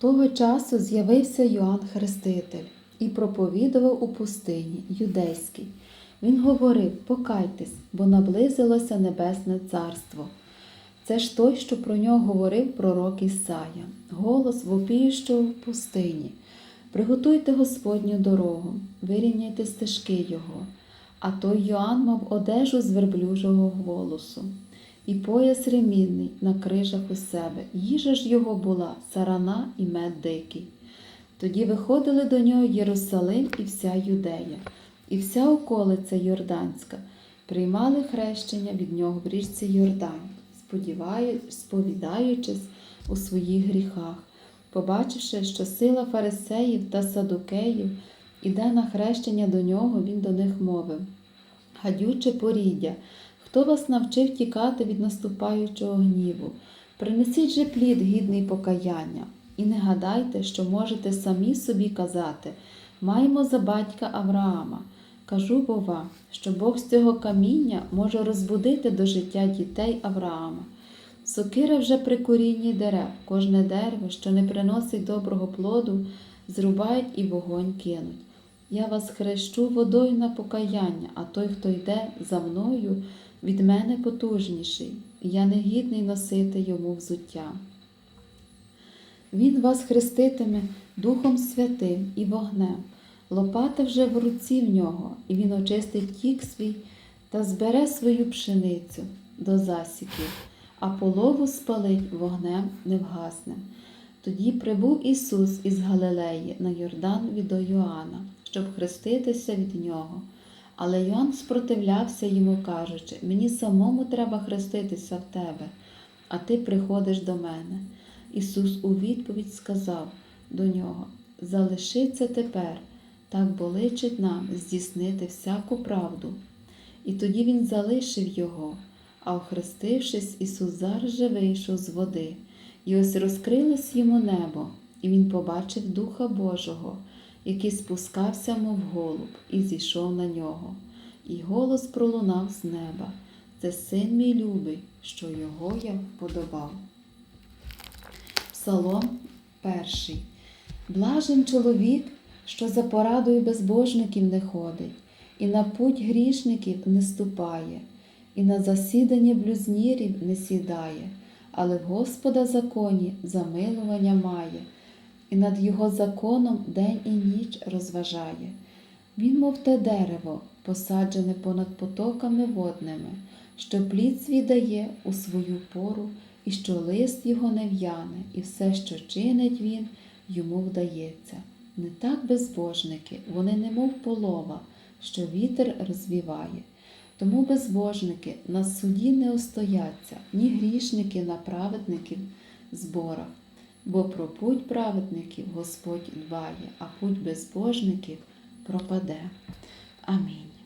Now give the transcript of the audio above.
Того часу з'явився Йоанн Хреститель і проповідував у пустині юдейській. Він говорив: Покайтесь, бо наблизилося Небесне Царство. Це ж той, що про нього говорив пророк Ісая, голос вопіющого в пустині. Приготуйте Господню дорогу, вирівняйте стежки Його. А той Йоанн мав одежу з верблюжого голосу, і пояс ремінний на крижах у себе. Їжа ж його була сарана і мед дикий. Тоді виходили до нього Єрусалим і вся Юдея, і вся околиця Йорданська, приймали хрещення від нього в річці Йордан, сповідаючись у своїх гріхах, побачивши, що сила фарисеїв та садукеїв іде на хрещення до нього, він до них мовив. Гадюче поріддя, хто вас навчив тікати від наступаючого гніву? Принесіть же плід гідний покаяння, і не гадайте, що можете самі собі казати маємо за батька Авраама. Кажу бо вам, що Бог з цього каміння може розбудити до життя дітей Авраама. Сокира вже при корінні дерев, кожне дерево, що не приносить доброго плоду, зрубають і вогонь кинуть. Я вас хрещу водою на покаяння, а той, хто йде за мною, від мене потужніший, і я не гідний носити йому взуття. Він вас хреститиме Духом Святим і вогнем. Лопата вже в руці в нього, і він очистить тік свій та збере свою пшеницю до засіків, а полову спалить вогнем невгасним. Тоді прибув Ісус із Галилеї на Йордан від Йоанна, щоб хреститися від нього. Але Йоанн спротивлявся йому, кажучи, мені самому треба хреститися в тебе, а ти приходиш до мене. Ісус у відповідь сказав до нього: Залиши це тепер, так боличить нам здійснити всяку правду. І тоді він залишив його, а охрестившись, Ісус зараз же вийшов з води, і ось розкрилось йому небо, і він побачив Духа Божого, який спускався, мов голуб, і зійшов на нього. І голос пролунав з неба. Це син мій любий, що його я вподобав. Псалом перший. Блажен чоловік, що за порадою безбожників не ходить, і на путь грішників не ступає, і на засідання блюзнірів не сідає, але в Господа законі замилування має, і над його законом день і ніч розважає. Він, мов те дерево, посаджене понад потоками водними, що плід свій дає у свою пору, і що лист його не в'яне, і все, що чинить він, йому вдається. Не так безбожники, вони немов полова, що вітер розвіває. Тому безбожники на суді не остояться, ні грішники на праведників зборах. Бо про путь праведників Господь дбає, а путь безбожників пропаде. Амінь.